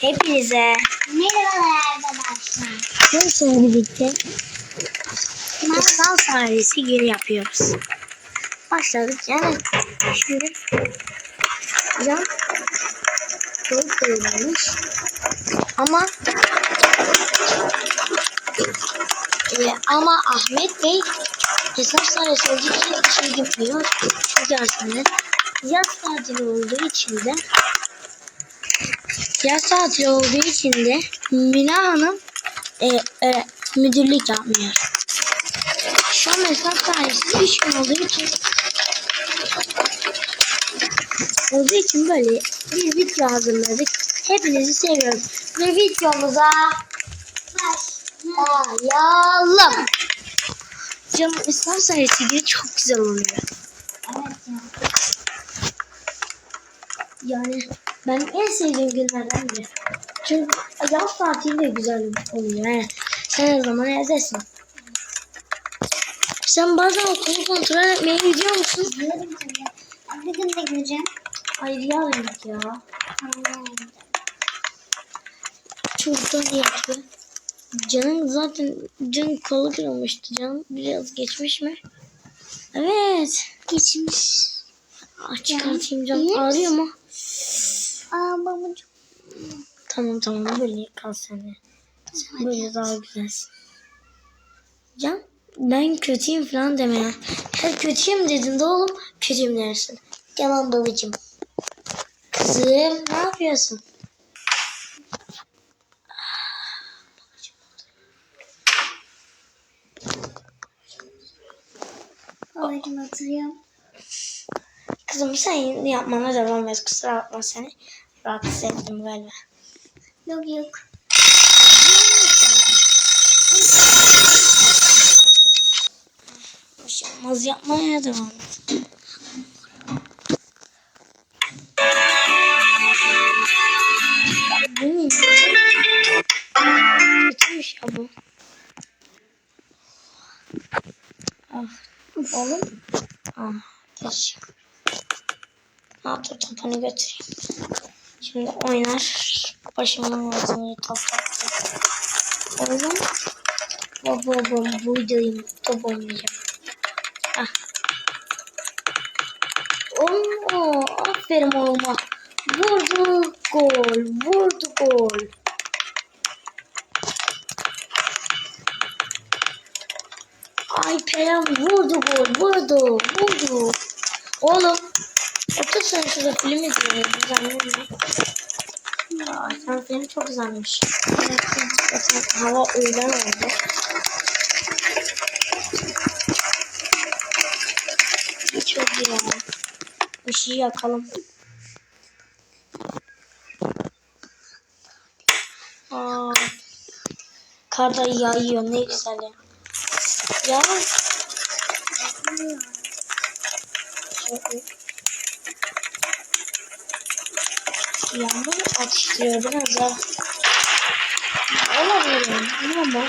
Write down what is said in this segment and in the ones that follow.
Hepinize Merhabalar arkadaşlar. Neyse birlikte Kutsal sahnesi geri yapıyoruz. Başladık yani şimdi Can çok koyulmuş ama e, ama Ahmet Bey hesap sahnesi olduğu için işe gitmiyor. Çünkü aslında yaz tatili olduğu için de Yaz tatili olduğu için de Mina Hanım e, e, müdürlük yapmıyor. Şu an mesela tanesi 3 gün olduğu için olduğu için böyle bir video hazırladık. Hepinizi seviyorum. Ve videomuza başlayalım. Canım İslam gibi çok güzel oluyor. Evet ya. Yani benim en sevdiğim günlerden biri. Çünkü yaz tatili de güzel oluyor. Yani sen o zaman evdesin. Sen bazen okulu kontrol etmeye gidiyor musun? Diyorum tabii. Abi Bir gün de gideceğim. Hayır yarın git ya. Allah'ım. Çocuklar yaptı. Canın zaten dün kolu kırılmıştı. Canım biraz geçmiş mi? Evet. Geçmiş. Ah, çıkartayım misin? Ağrıyor mu? Aa babacığım. Tamam tamam böyle kal sen de. Sen böyle daha güzelsin. Can ben kötüyüm falan deme ya. Her kötüyüm dedin de oğlum kötüyüm dersin. Yalan babacığım. Kızım ne yapıyorsun? Babacığım oturuyorum. Kızım sen yapmana devam et. Kusura bakma seni. Rahatsız ettim galiba. Yok yok. Olmaz yapmaya devam et. Kötüymüş ya bu. Ah, oğlum. Ah, geç. Ha, dur topanı götüreyim. Şimdi oynar. Başımın ağzını toplatacak. Oğlum. Baba baba buradayım. Top oynayacağım. Ah. Oo, aferin oğluma. Vurdu gol. Vurdu gol. Ay Kerem vurdu gol. Vurdu. Vurdu. Oğlum. Otur sen şurada film izliyoruz. Aa, sen film çok güzelmiş. Zaten hava öğlen oldu. Çok iyi ya. Işığı yakalım. Aa, kar da yağıyor ne güzel ya. Ya. Çok iyi. Yağmur atıştırıyor biraz ya. Olabilir ama.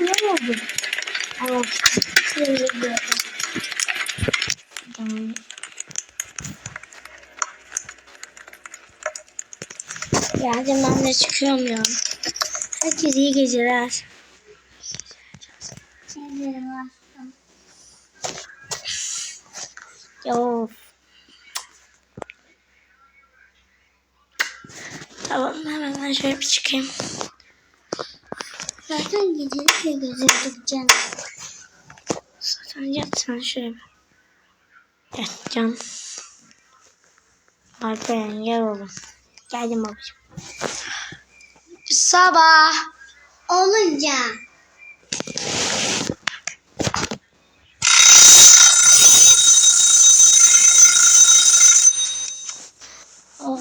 Ne oldu? Şöyle bir Tamam. Hadi ben de çıkıyorum ya. Herkese iyi geceler. Şeylerim var. Ya of. Tamam hemen ben şöyle bir çıkayım. Zaten gecelik de gözüktük canım. Zaten yat sen şöyle bir. Gel can. Alperen gel oğlum. Geldim babacığım. Sabah. Olunca. Oh.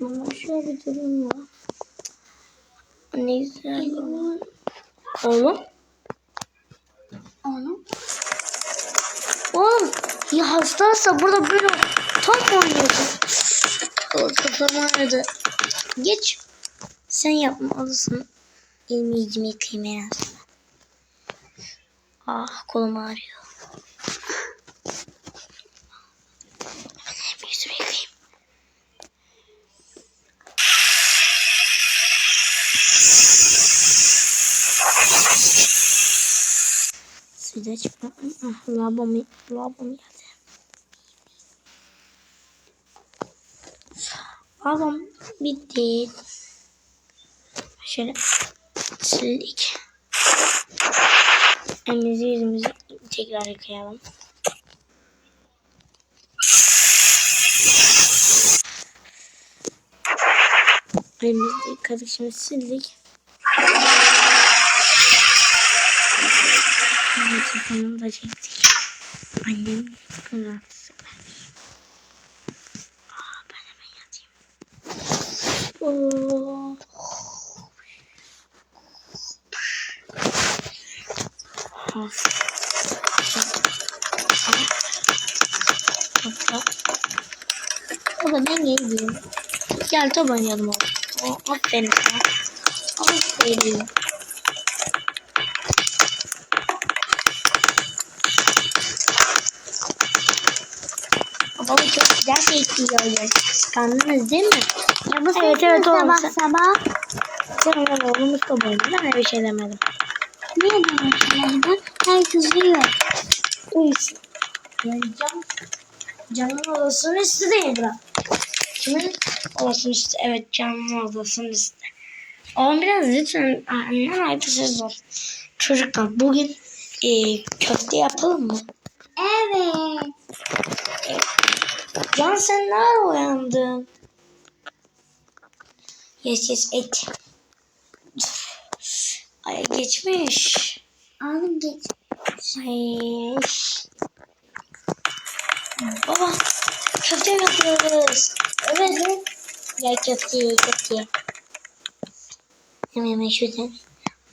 Ama şöyle bir durum var. Ne güzel. Oğlum. Onu. Oğlum ya hastaysa burada böyle top mu oynuyorsun? O kafam ağrıdı. Geç. Sen yapmalısın. Elimi en azından. Ah kolum ağrıyor. Şurada çıkma. Ah, Lavabomu, lavabomu geldi. Lavabom bitti. Şöyle sildik. Elimizi yüzümüzü tekrar yıkayalım. Elimizi yıkadık şimdi sildik. Telefonunu da çektik. Annem rahatsız Aa, ben hemen yatayım. Oo. Of. Hoppa. Baba ben geleyim. Gel top oynayalım oğlum. O, aferin sana. Aferin. Baba çok güzel bekliyor. Kandınız değil mi? Ya bu Evet, evet, oğlum, sabah sen- sabah. Canım oğlumuz top oynuyor. Ben bir şey demedim. Niye demişler? Herkes uyuyor. Uyusun. Yani can, canın odasının üstü değil bura. Kimin odasının üstü? Evet canın odasının üstü. Oğlum biraz lütfen annem ayıpsız ol. Çocuklar bugün e, köfte yapalım mı? Evet. Can sen nerede uyandın? Yes yes et. Ay geçmiş. Oğlum geç. Ay. Baba köfte mi yapıyoruz? Evet evet. Gel köfte köfte. Hemen hemen şuradan.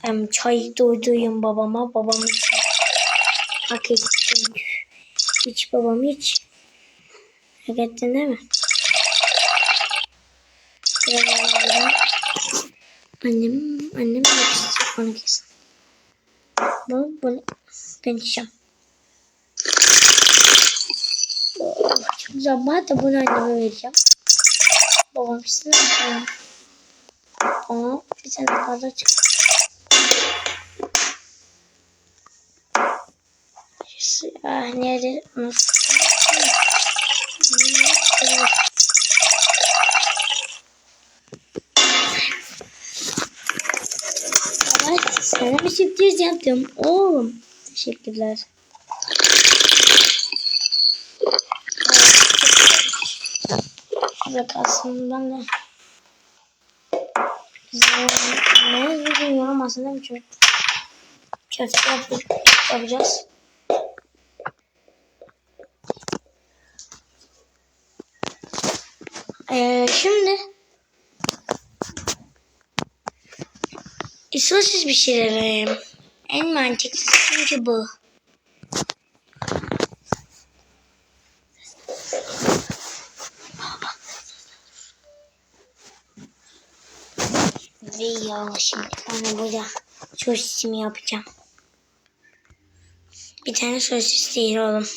Em, çay doydurayım babama. Babam için. Hak ettim. Hiç babam hiç. Hak ettin değil mi? Annem, annem yapıştıracak onu kesin. Bu, bunu ben içeceğim. Çok güzel. Ben de bunu anneme vereceğim. Babam size yapalım. Aa, bir tane fazla çık. Siyah nerede? Nasıl? Evet, sana bir sürpriz yaptım oğlum. Teşekkürler. Şurada kalsın ben de. Ne bilmiyorum aslında bir çok. Köfte yapacağız. Ee, şimdi sosis pişirelim. En mantıklısı çünkü bu. Ve ya şimdi ben burada sosisimi yapacağım. Bir tane sosis değil oğlum.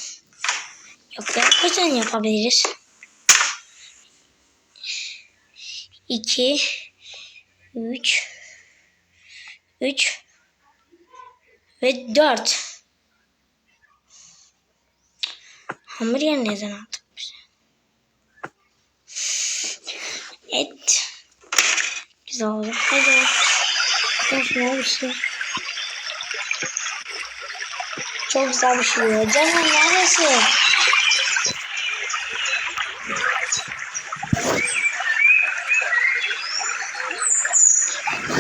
Yok ya kaç tane yapabiliriz? İki, üç, üç ve dört. Hamburger neden aldık biz? Et. Güzel oldu. Hadi. Ben şuna bir şey. Çok güzel bir şey. Canım neredesin?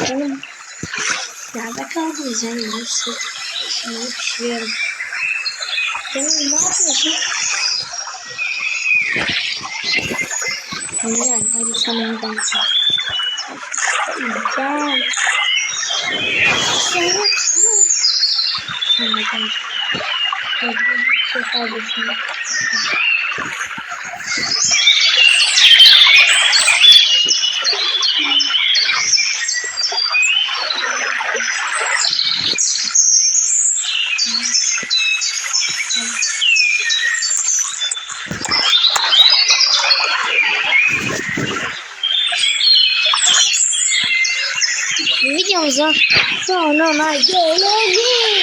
Canım. Sen? Nasıl? Şimdi pişiriyorum. Canım ne yapıyorsun? Gel, hadi sana neden sen? Gel. Sen Sono maggioloni.